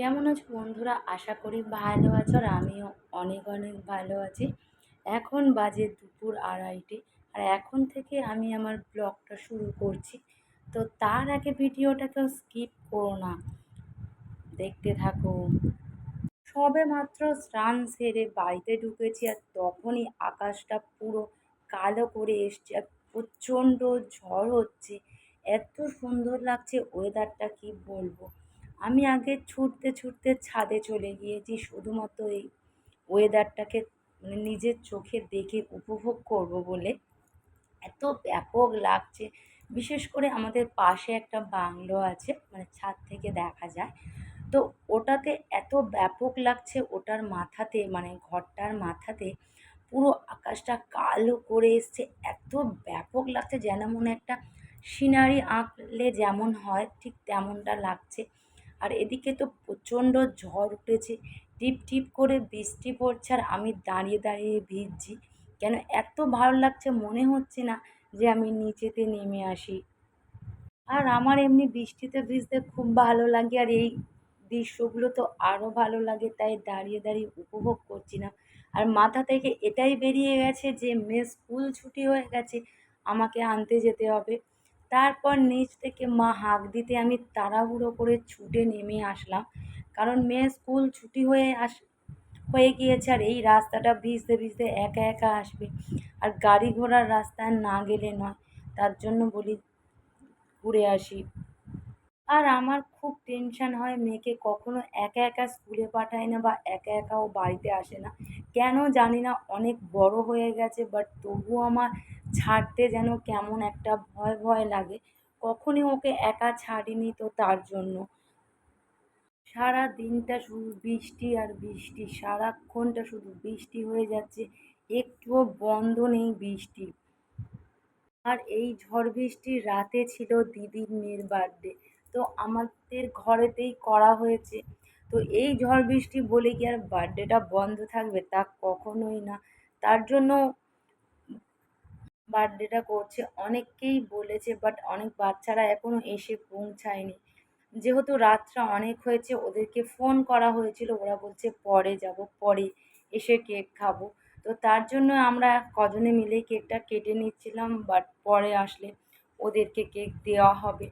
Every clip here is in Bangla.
কেমন আছো বন্ধুরা? আশা করি ভালো আছো আর আমিও অনেক অনেক ভালো আছি। এখন বাজে দুপুর আড়াইটে আর এখন থেকে আমি আমার ব্লগটা শুরু করছি। তো তার আগে ভিডিওটাকেও স্কিপ করো না। দেখতে থাকো। সবে মাত্র স্নান সেরে বাড়িতে ঢুকেছি আর তখনই আকাশটা পুরো কালো করে এসছে আর প্রচণ্ড ঝড় হচ্ছে। এত সুন্দর লাগছে ওয়েদারটা কি বলব? আমি আগে ছুটতে ছুটতে ছাদে চলে গিয়েছি। শুধুমাত্র এই ওয়েদারটাকে মানে নিজের চোখে দেখে উপভোগ করব বলে এত ব্যাপক লাগছে। বিশেষ করে আমাদের পাশে একটা বাংলো আছে মানে ছাদ থেকে দেখা যায়। তো ওটাতে এত ব্যাপক লাগছে, ওটার মাথাতে মানে ঘরটার মাথাতে পুরো আকাশটা কালো করে এসছে। এত ব্যাপক লাগছে যেন মনে একটা সিনারি আঁকলে যেমন হয়, ঠিক তেমনটা লাগছে। আর এদিকে তো প্রচণ্ড ঝড় উঠেছে। টিপ টিপ করে বৃষ্টি পড়ছে আর আমি দাঁড়িয়ে দাঁড়িয়ে ভিজছি। কেন এত ভালো লাগছে মনে হচ্ছে না যে আমি নিচেতে নেমে আসি। আর আমার এমনি বৃষ্টিতে ভিজতে খুব ভালো লাগে আর এই দৃশ্যগুলো তো আরও ভালো লাগে, তাই দাঁড়িয়ে দাঁড়িয়ে উপভোগ করছি না। আর মাথা থেকে এটাই বেরিয়ে গেছে যে মেয়ে স্কুল ছুটি হয়ে গেছে, আমাকে আনতে যেতে হবে। তারপর নিচ থেকে মা হাঁক দিতে আমি তাড়াহুড়ো করে ছুটে নেমে আসলাম। কারণ মেয়ে স্কুল ছুটি হয়ে আস, হয়ে গিয়েছে আর এই রাস্তাটা ভিজতে ভিজতে একা একা আসবে। আর গাড়ি ঘোড়ার রাস্তায় না গেলে নয়, তার জন্য বলি ঘুরে আসি। আর আমার খুব টেনশান হয় মেয়েকে কখনো একা একা স্কুলে পাঠায় না বা একা একা ও বাড়িতে আসে না। কেন জানি না, অনেক বড় হয়ে গেছে, বাট তবুও আমার ছাড়তে যেন কেমন একটা ভয় ভয় লাগে। কখনই ওকে একা ছাড়িনি তো তার জন্য। সারা দিনটা শুধু বৃষ্টি আর বৃষ্টি, সারাক্ষণটা শুধু বৃষ্টি হয়ে যাচ্ছে, একটুও বন্ধ নেই বৃষ্টি। আর এই ঝড় বৃষ্টি রাতে ছিল দিদির মেয়ের বার্থডে তো আমাদের ঘরেতেই করা হয়েছে। তো এই ঝড় বৃষ্টি বলে কি আর বার্থডেটা বন্ধ থাকবে তা কখনোই না। তার জন্য বার্থডেটা করছে, অনেককেই বলেছে বাট অনেক বাচ্চারা এখনও এসে পৌঁছায়নি যেহেতু রাতটা অনেক হয়েছে, ওদেরকে ফোন করা হয়েছিল, ওরা বলছে পরে যাব, পরে এসে কেক খাব। তো তার জন্য আমরা কজনে মিলেই কেকটা কেটে নিচ্ছিলাম বাট পরে আসলে ওদেরকে কেক দেওয়া হবে।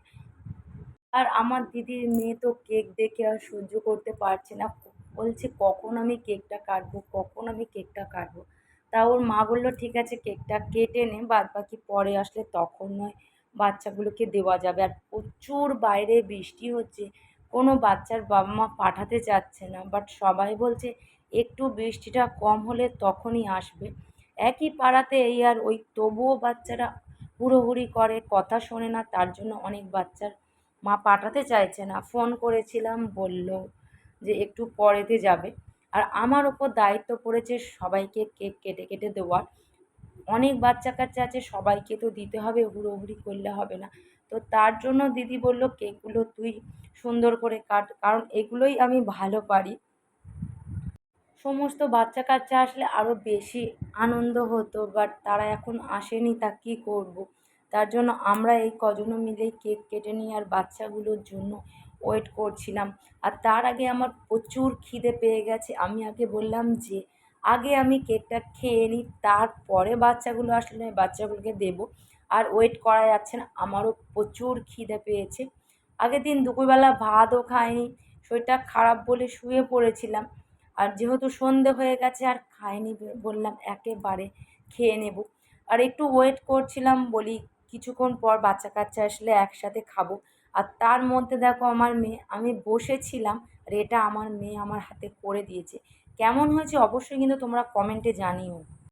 আর আমার দিদির মেয়ে তো কেক দেখে আর সহ্য করতে পারছে না। বলছে, কখন আমি কেকটা কাটবো? কখন আমি কেকটা কাটবো? তা ওর মা বলল, ঠিক আছে, কেকটা কেটে নে বাদ বাকি পরে আসলে তখন নয়, বাচ্চাগুলোকে দেওয়া যাবে। আর প্রচুর বাইরে বৃষ্টি হচ্ছে, কোনো বাচ্চার বাবা মা পাঠাতে চাচ্ছে না বাট সবাই বলছে একটু বৃষ্টিটা কম হলে তখনই আসবে। একই পাড়াতে এই আর ওই তবুও বাচ্চারা হুড়োহুড়ি করে, কথা শোনে না, তার জন্য অনেক বাচ্চার মা পাঠাতে চাইছে না। ফোন করেছিলাম, বলল যে একটু পরেতে যাবে। আর আমার ওপর দায়িত্ব পড়েছে সবাইকে কেক কেটে কেটে দেওয়ার। অনেক বাচ্চা কাচ্চা আছে, সবাইকে তো দিতে হবে, হুড়োহুড়ি করলে হবে না। তো তার জন্য দিদি বলল, কেকগুলো তুই সুন্দর করে কাট। কারণ এগুলোই আমি ভালো পারি। সমস্ত বাচ্চা কাচ্চা আসলে আরও বেশি আনন্দ হতো বাট তারা এখন আসেনি, তা কী করব? তার জন্য আমরা এই কজনও মিলেই কেক কেটে নিই আর বাচ্চাগুলোর জন্য ওয়েট করছিলাম। আর তার আগে আমার প্রচুর খিদে পেয়ে গেছে। আমি আগে বললাম যে, আগে আমি কেকটা খেয়ে নিই, তারপরে বাচ্চাগুলো আসলে আমি বাচ্চাগুলোকে দেবো। আর ওয়েট করা যাচ্ছে না, আমারও প্রচুর খিদে পেয়েছে। আগের দিন দুপুরবেলা ভাতও খাইনি, শরীরটা খারাপ বলে শুয়ে পড়েছিলাম। আর যেহেতু সন্ধে হয়ে গেছে, আর খাইনি বললাম, একেবারে খেয়ে নেব। আর একটু ওয়েট করছিলাম, বলি কিছুক্ষণ পর বাচ্চা কাচ্চা আসলে একসাথে খাব। আর তার মধ্যে দেখো আমার মেয়ে, আমি বসেছিলাম আর এটা আমার মেয়ে আমার হাতে করে দিয়েছে। কেমন হয়েছে অবশ্যই কিন্তু তোমরা কমেন্টে জানিও।